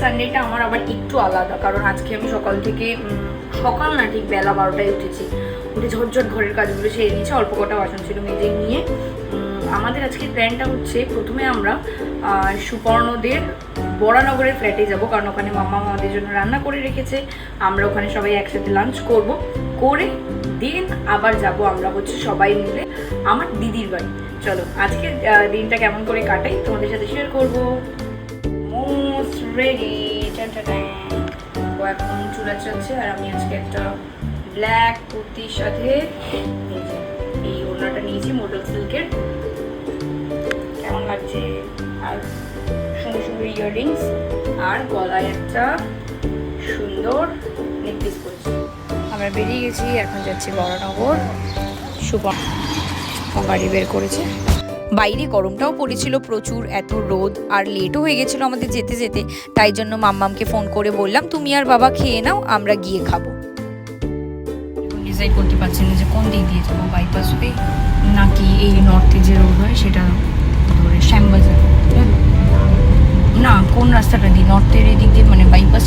সানডেটা আমার আবার একটু আলাদা, কারণ আজকে আমি সকাল থেকে সকাল না ঠিক বেলা বারোটায় উঠেছি। উঠে ঝটঝট ঘরের কাজগুলো সেরে নিয়েছি, অল্প কটা বাসন ছিল মেজে নিয়ে। আমাদের আজকে প্ল্যানটা হচ্ছে প্রথমে আমরা সুপর্ণদের বরানগরের ফ্ল্যাটে যাব, কারণ ওখানে মামা আমাদের জন্য রান্না করে রেখেছে। আমরা ওখানে সবাই একসাথে লাঞ্চ করব। করে দিন আবার যাব আমরা হচ্ছে সবাই মিলে আমার দিদির বাড়ি। চলো আজকে দিনটা কেমন করে কাটাই তোমাদের সাথে শেয়ার করব। রেডি ও এখন চুলা চাচ্ছে আর আমি আজকে একটা ব্ল্যাক কুর্তির সাথে এই ওড়নাটা নিয়েছি মোটর সিল্কের কেমন লাগছে? আর সুন্দর সুন্দর ইয়াররিংস আর গলায় একটা সুন্দর নেকলেস পরেছি। আমরা বেরিয়ে গেছি, এখন যাচ্ছি বড়নগর। সুপন গাড়ি বের করেছে। বাইরে গরমটাও পড়েছিল প্রচুর এত রোদ আর লেটও হয়ে গেছিল আমাদের যেতে যেতে। তাই জন্য মাম্মামকে ফোন করে বললাম তুমি আর বাবা খেয়ে নাও আমরা গিয়ে খাব। ডিসাইড করতে পারছি না যে কোন দিক দিয়ে যাব বাইপাস হয়ে নাকি এই নর্থে যে রোড হয় সেটা ধরে শ্যামবাজার। না কোন রাস্তাটা দিই নর্থের এই দিক দিয়ে মানে বাইপাস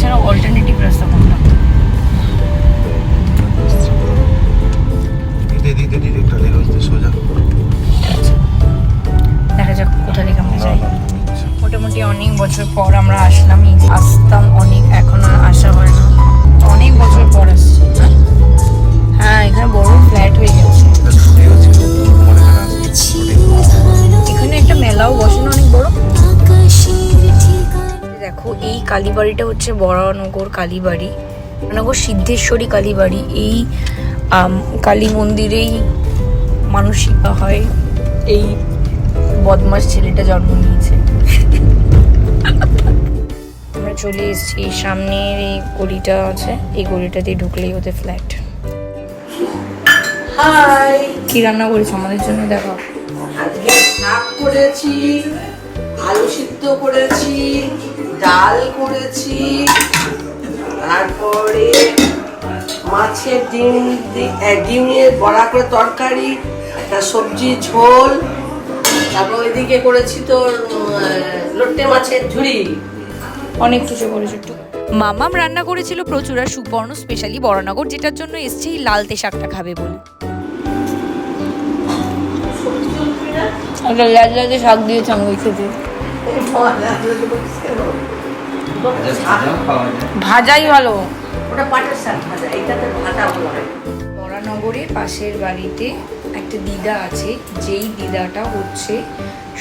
কালীবাড়িটা হচ্ছে বরানগর কালীবাড়ি বরানগর সিদ্ধেশ্বরী কালীবাড়ি। এই কালী মন্দিরেই মানসিকা হয়। এই বদমাস ছেলেটা জন্ম নিয়েছে। আমরা চলে এসেছি এই সামনের এই গলিটা আছে। এই গলিটা দিয়ে ঢুকলেই ওদের ফ্ল্যাট হাই কি রান্না করেছ? আমাদের জন্য দেখো আজকে শাক করেছি আলু সিদ্ধ করেছি। ডাল করেছি তারপরে মাছের ডিম ডিমের বড়া করে তরকারি একটা সবজি ঝোল তারপর ওইদিকে করেছি তোর লোট্টে মাছের ঝুড়ি। অনেক কিছু করেছি। একটু মামাম রান্না করেছিল প্রচুর আর সুপর্ণ স্পেশালি বড়নগর যেটার জন্য এসছে এই লালতে শাকটা খাবে বলে। ল্যাজ ল্যাজে শাক দিয়েছে আমাকে খেতে। ভাজাই ভালো। ওটা পাটের শাক ভাজা এইটাতে ভাজা ভালো হয়। বরানগরে পাশের বাড়িতে একটা দিদা আছে যেই দিদাটা হচ্ছে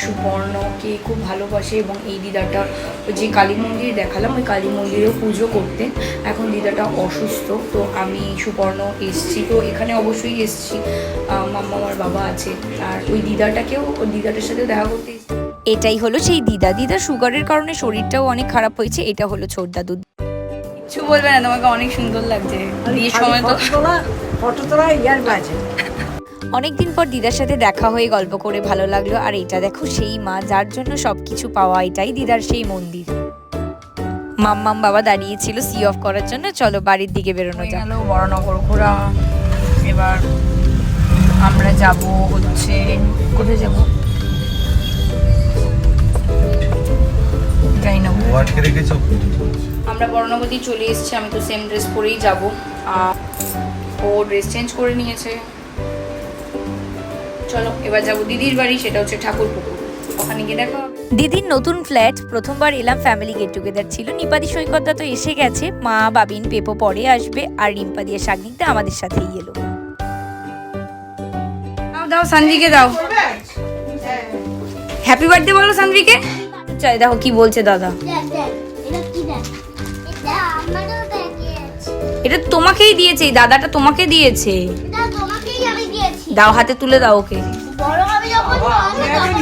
সুবর্ণকে খুব ভালোবাসে এবং এই দিদাটা ওই যে কালী মন্দির দেখালাম ওই কালী মন্দিরেও পুজো করতেন। এখন দিদাটা অসুস্থ তো আমি সুবর্ণ এসছি। তো এখানে অবশ্যই এসছি। মাম্মা আমার বাবা আছে। আর ওই দিদাটাকেও ওই দিদাটার সাথে দেখা করতে এসেছি। এটাই হলো সেই দিদা। দিদা সুগারের কারণে শরীরটাও অনেক খারাপ হয়েছে এটা হলো ছোটদা দুধ কিছু বলবে না তোমাকে অনেক সুন্দর লাগছে। বিয়ের সময় তো ফটো তোলা ইয়ার বাজে। অনেকদিন পর দিদার সাথে দেখা হয়ে গল্প করে ভালো লাগল আর এটা দেখো সেই মা যার জন্য সবকিছু পাওয়া এটাই দিদার সেই মন্দির। মাম্মাম বাবা দাঁড়িয়েছিল সি অফ করার জন্য চলো বাড়ির দিকে বেরোনো যাক। গেল বড়নগর ঘোরা এবার আমরা যাব হচ্ছে কোথায় যাব? যাই না ও আটকে রেখেছে। আমরা বড়নগরী চলে এসেছি আমি তো সেম ড্রেস পরেই যাব। আর ও ড্রেস চেঞ্জ করে নিয়েছে। চলো এবার যাব দিদির বাড়ি সেটা হচ্ছে ঠাকুরপুকুর। ওখানে গিয়ে দেখা দিদির নতুন ফ্ল্যাট প্রথমবার এলাম ফ্যামিলি গেট টুগেদার ছিল। নিপাদি সৈকতদা তো এসে গেছে। মা বাবিন পেপো পরে আসবে আর রিম্পা দিয়ে শাগনিকটা আমাদের সাথেই এলো। দাও দাও সানভিকে দাও। হ্যাপি বার্থডে বলো সানভিকে চাই দেখো কি বলছে দাদা। এটা তোমাকেই দিয়েছে এই দাদাটা তোমাকে দিয়েছে। এটা তোমাকেই আমি দিয়েছি। দাও হাতে তুলে দাও ওকে। বড় হবে যখন তখন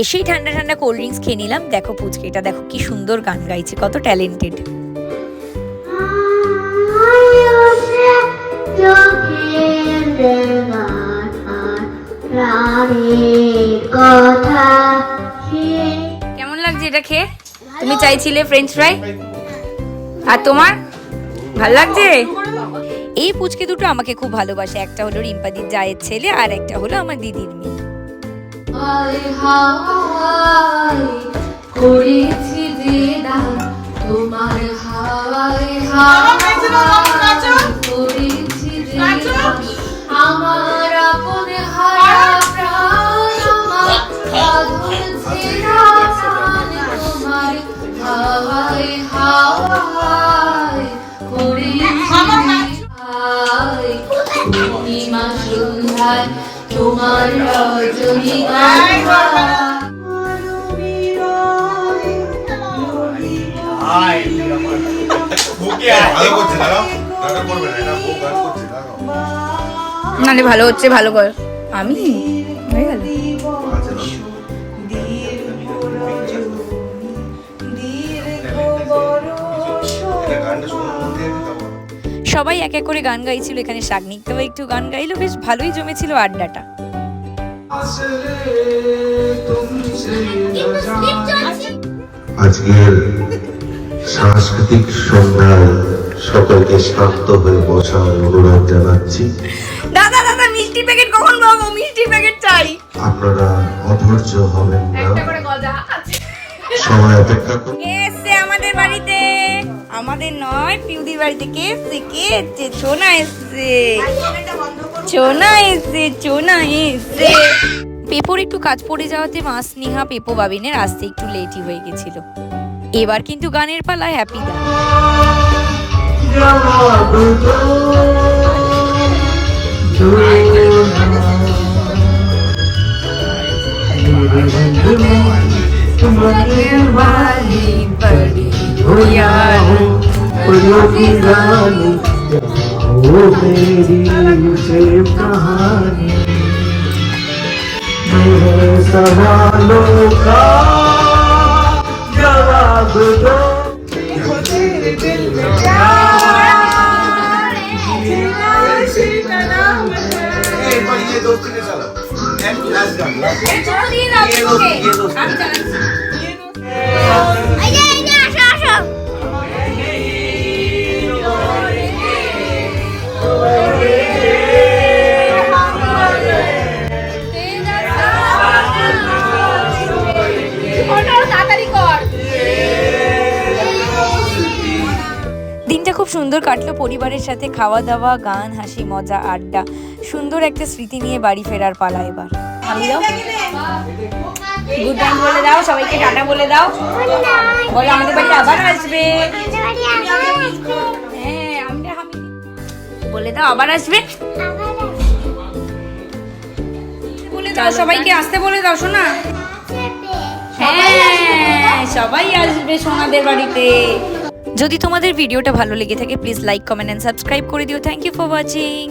এসেই ঠান্ডা ঠান্ডা কোল্ড ড্রিঙ্কস খেয়ে নিলাম। দেখো পুচকে এটা দেখো কি সুন্দর গান গাইছে কত ট্যালেন্টেড এটা খেয়ে? তুমি চাইছিলে ফ্রেঞ্চ ফ্রাই আর তোমার? ভালো লাগছে? এই পুচকে দুটো আমাকে খুব ভালোবাসে। একটা হলো রিম্পাদির জায়ের ছেলে আর একটা হলো আমার দিদির মেয়ে। করেছি তোমার হাওয়ায় হাওয়া তোমার রজনী ভালো করছে দাঁড়াও। নাটক করবে না বউ গান করছে দাঁড়াও। নালে ভালো হচ্ছে ভালো কর। আমি? হয়ে গেল। সবাই এক এক করে গান গাইছিল এখানে শাগনিকটাও একটু গান গাইলো বেশ ভালোই জমেছিল আড্ডাটা। আজকের সাংস্কৃতিক সন্ধ্যায় সকলকে শান্ত হয়ে বসার অনুরোধ জানাচ্ছি। দাদা দাদা মিষ্টি প্যাকেট কখন পাবো? মিষ্টি প্যাকেট চাই। আপনারা অধৈর্য হবেন না। সময় অপেক্ষা করুন। কে এসছে আমাদের বাড়িতে। আমাদের নয় পিউদির বাড়িতে কে এসছে কে এসছে। সোনা এসছে সোনা এসছে। সোনা এসছে পেপোর একটু কাজ পড়ে যাওয়াতে মা স্নেহা পেপো বাবিনের আসতে একটু লেটই হয়ে গেছিল। এবার কিন্তু গানের পালা হ্যাপি जानी वो तेरी से कहानी मुझे सवालों का जवाब दो तेरे दिल में ये दोस्त ने चला लास्ट गाना ये दोस्त ये दोस्त কাটলো পরিবারের সাথে খাওয়া দাওয়া গান হাসি মজা আড্ডা। সুন্দর একটা স্মৃতি নিয়ে বাড়ি ফেরার পালা এবার। আমি দাও গুড নাইট বলে দাও সবাইকে টাটা বলে দাও। বলো আমাদের বাড়ি আবার আসবে। আমাদের বাড়ি আবার আসবে। হ্যাঁ বলে দাও আবার আসবে। বলে দাও সবাইকে আসতে বলে দাও শোনা হ্যাঁ সবাই আসবে সোনাদের বাড়িতে। যদি তোমাদের ভিডিওটা ভালো লেগে থাকে please like comment and subscribe করে দিও। Thank you for watching